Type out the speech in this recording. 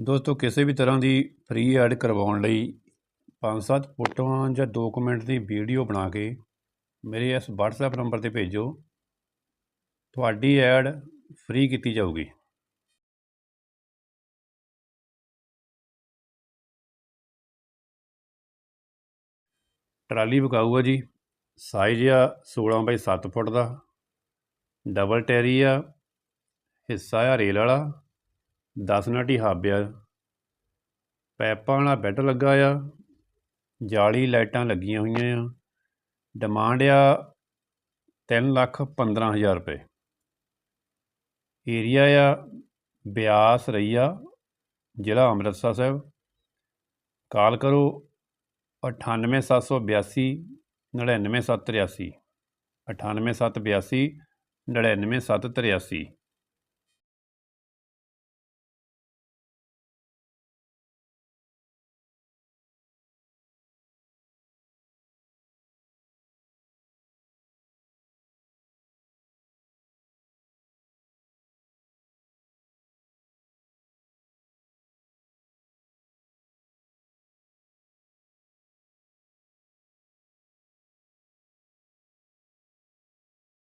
ਦੋਸਤੋ, ਕਿਸੇ ਵੀ ਤਰ੍ਹਾਂ ਦੀ ਫ੍ਰੀ ਐਡ ਕਰਵਾਉਣ ਲਈ ਪੰਜ ਸੱਤ ਫੋਟੋਆਂ ਜਾਂ ਦੋ ਕੁ ਮਿੰਟ ਦੀ ਵੀਡੀਓ ਬਣਾ ਕੇ ਮੇਰੇ ਇਸ WhatsApp ਨੰਬਰ 'ਤੇ ਭੇਜੋ। ਤੁਹਾਡੀ ਐਡ ਫ੍ਰੀ ਕੀਤੀ ਜਾਊਗੀ। ਟਰਾਲੀ ਵਿਕਾਊ ਆ ਜੀ। ਸਾਈਜ਼ ਆ 16 ਬਾਈ 7 ਫੁੱਟ ਦਾ। ਡਬਲ ਟੈਰੀ ਆ। ਹਿੱਸਾ ਆ ਰੇਲ ਵਾਲਾ। ਦਸਨਾਟੀ ਹੀ ਹਾਬਿਆ ਪੈਪਾਂ ਵਾਲਾ ਬੈੱਡ ਲੱਗਾ ਆ। ਜਾਲੀ ਲਾਈਟਾਂ ਲੱਗੀਆਂ ਹੋਈਆਂ ਆ। ਡਿਮਾਂਡ ਆ 3 ਲੱਖ 15 ਹਜ਼ਾਰ ਰੁਪਏ। ਏਰੀਆ ਆ ਬਿਆਸ ਰਈਆ, ਜ਼ਿਲ੍ਹਾ ਅੰਮ੍ਰਿਤਸਰ ਸਾਹਿਬ। ਕਾਲ ਕਰੋ 98782 99783 98782 99783